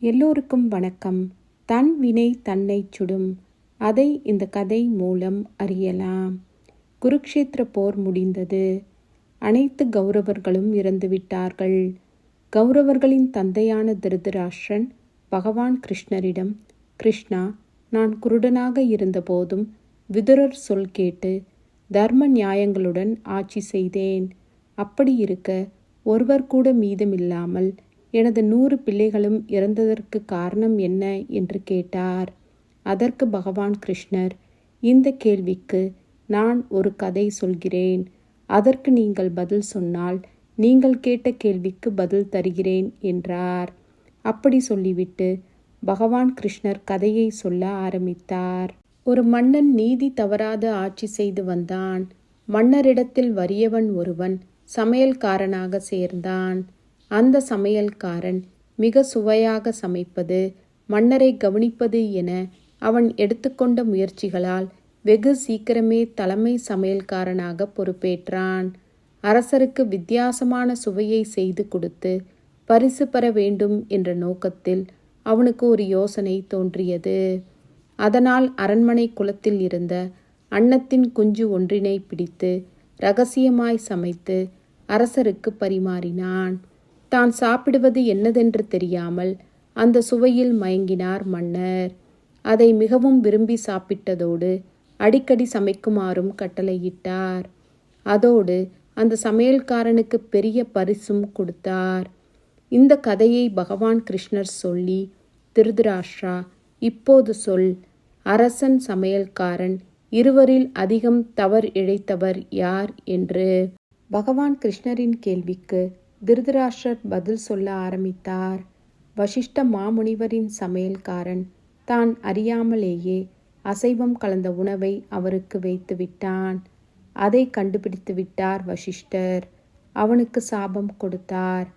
எல்லோருக்கும் வணக்கம். தன் வினை தன்னை சுடும். அதை இந்த கதை மூலம் அறியலாம். குருக்ஷேத்திர போர் முடிந்தது. அனைத்து கௌரவர்களும் இறந்துவிட்டார்கள். கௌரவர்களின் தந்தையான திருதராஷ்டிரன் பகவான் கிருஷ்ணரிடம் கிருஷ்ணா நான் குருடனாக இருந்தபோதும் விதுரர் சொல் கேட்டு தர்ம நியாயங்களுடன் ஆட்சி செய்தேன். அப்படி இருக்க ஒருவர் கூட மீதமில்லாமல் எனது நூறு பிள்ளைகளும் இறந்ததற்கு காரணம் என்ன என்று கேட்டார். அதற்கு பகவான் கிருஷ்ணர் இந்த கேள்விக்கு நான் ஒரு கதை சொல்கிறேன். அதற்கு நீங்கள் பதில் சொன்னால் நீங்கள் கேட்ட கேள்விக்கு பதில் தருகிறேன் என்றார். அப்படி சொல்லிவிட்டு பகவான் கிருஷ்ணர் கதையை சொல்ல ஆரம்பித்தார். ஒரு மன்னன் நீதி தவறாத ஆட்சி செய்து வந்தான். மன்னரிடத்தில் வறியவன் ஒருவன் சமையல்காரனாக சேர்ந்தான். அந்த சமையல்காரன் மிக சுவையாக சமைப்பது மன்னரை கவனிப்பது என அவன் எடுத்துக்கொண்ட முயற்சிகளால் வெகு சீக்கிரமே தலைமை சமையல்காரனாக பொறுப்பேற்றான். அரசருக்கு வித்தியாசமான சுவையை செய்து கொடுத்து பரிசு பெற வேண்டும் என்ற நோக்கத்தில் அவனுக்கு ஒரு யோசனை தோன்றியது. அதனால் அரண்மனை குளத்தில் இருந்த அன்னத்தின் குஞ்சு ஒன்றினை பிடித்து ரகசியமாய் சமைத்து அரசருக்கு பரிமாறினான். தான் சாப்பிடுவது என்னதென்று தெரியாமல் அந்த சுவையில் மயங்கினார் மன்னர். அதை மிகவும் விரும்பி சாப்பிட்டதோடு அடிக்கடி சமைக்குமாறும் கட்டளையிட்டார். அதோடு அந்த சமையல்காரனுக்கு பெரிய பரிசும் கொடுத்தார். இந்த கதையை பகவான் கிருஷ்ணர் சொல்லி திருதராஷ்டிரா இப்போது சொல் அரசன் சமையல்காரன் இருவரில் அதிகம் தவறு இழைத்தவர் யார்? என்று. பகவான் கிருஷ்ணரின் கேள்விக்கு திருதராஷ்டர் பதில் சொல்ல ஆரம்பித்தார். வசிஷ்ட மாமுனிவரின் சமையல்காரன். தான் அறியாமலேயே அசைவம் கலந்த உணவை அவருக்கு வைத்து விட்டான். அதை கண்டுபிடித்து விட்டார் வசிஷ்டர். அவனுக்கு சாபம் கொடுத்தார்.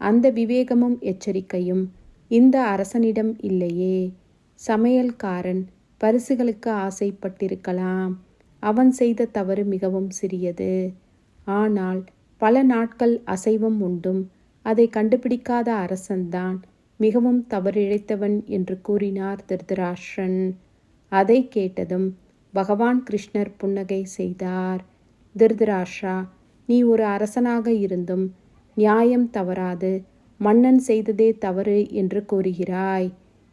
அந்த விவேகமும் எச்சரிக்கையும் இந்த அரசனிடம் இல்லையே. சமையல்காரன் பரிசுகளுக்கு ஆசைப்பட்டிருக்கலாம். அவன் செய்த தவறு மிகவும் சிறியது. ஆனால் பல நாட்கள் அசைவம் உண்டும் அதை கண்டுபிடிக்காத அரசன்தான் மிகவும் தவறிழைத்தவன் என்று கூறினார் திருதராஷ்டிரன். அதை கேட்டதும் பகவான் கிருஷ்ணர் புன்னகை செய்தார். திருதராஷ்டிரா நீ ஒரு அரசனாக இருந்தும் நியாயம் தவறாது மன்னன் செய்ததே தவறு என்று கூறுகிறாய்.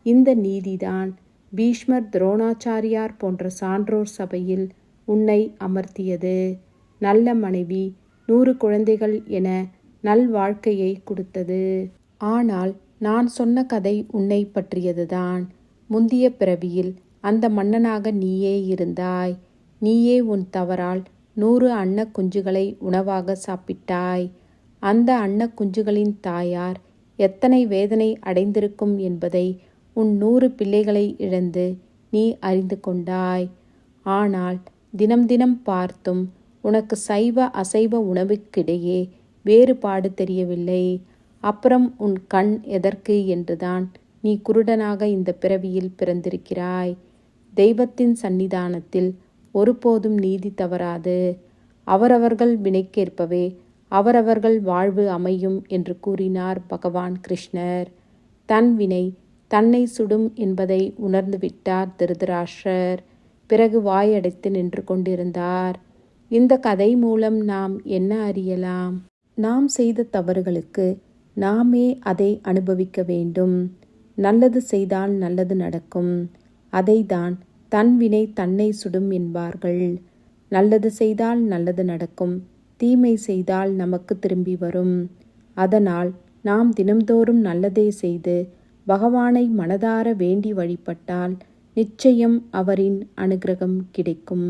இந்த நீதிதான் பீஷ்மர் துரோணாச்சாரியார் போன்ற சான்றோர் சபையில் உன்னை அமர்த்தியது. நல்ல மனைவி நூறு குழந்தைகள் என நல் வாழ்க்கையை கொடுத்தது. ஆனால் நான் சொன்ன கதை உன்னை பற்றியதுதான். முந்திய பிறவியில் அந்த மன்னனாக நீயே இருந்தாய். நீயே உன் தவறால் நூறு அன்ன குஞ்சுகளை உணவாக சாப்பிட்டாய். அந்த அன்ன குஞ்சுகளின் தாயார் எத்தனை வேதனை அடைந்திருக்கும் என்பதை உன் நூறு பிள்ளைகளை இழந்து நீ அறிந்து கொண்டாய். ஆனால் தினம் தினம் பார்த்தும் உனக்கு சைவ அசைவ உணவுக்கிடையே வேறுபாடு தெரியவில்லை. அப்புறம் உன் கண் எதற்கு என்றுதான் நீ குருடனாக இந்த பிறவியில் பிறந்திருக்கிறாய். தெய்வத்தின் சன்னிதானத்தில் ஒருபோதும் நீதி தவறாது. அவரவர்கள் வினைக்கேற்பவே அவரவர்கள் வாழ்வு அமையும் என்று கூறினார் பகவான் கிருஷ்ணர். தன் வினை தன்னை சுடும் என்பதை உணர்ந்துவிட்டார் திருதராஷ்டர் பிறகு வாயடைத்து நின்று கொண்டிருந்தார். இந்த கதை மூலம் நாம் என்ன அறியலாம்? நாம் செய்த தவறுகளுக்கு நாமே அதை அனுபவிக்க வேண்டும். நல்லது செய்தால் நல்லது நடக்கும். அதைதான் தன் வினை தன்னை சுடும் என்பார்கள். நல்லது செய்தால் நல்லது நடக்கும். தீமை செய்தால் நமக்கு திரும்பி வரும். அதனால் நாம் தினம்தோறும் நல்லதே செய்து பகவானை மனதார வேண்டி வழிபட்டால் நிச்சயம் அவரின் அனுகிரகம் கிடைக்கும்.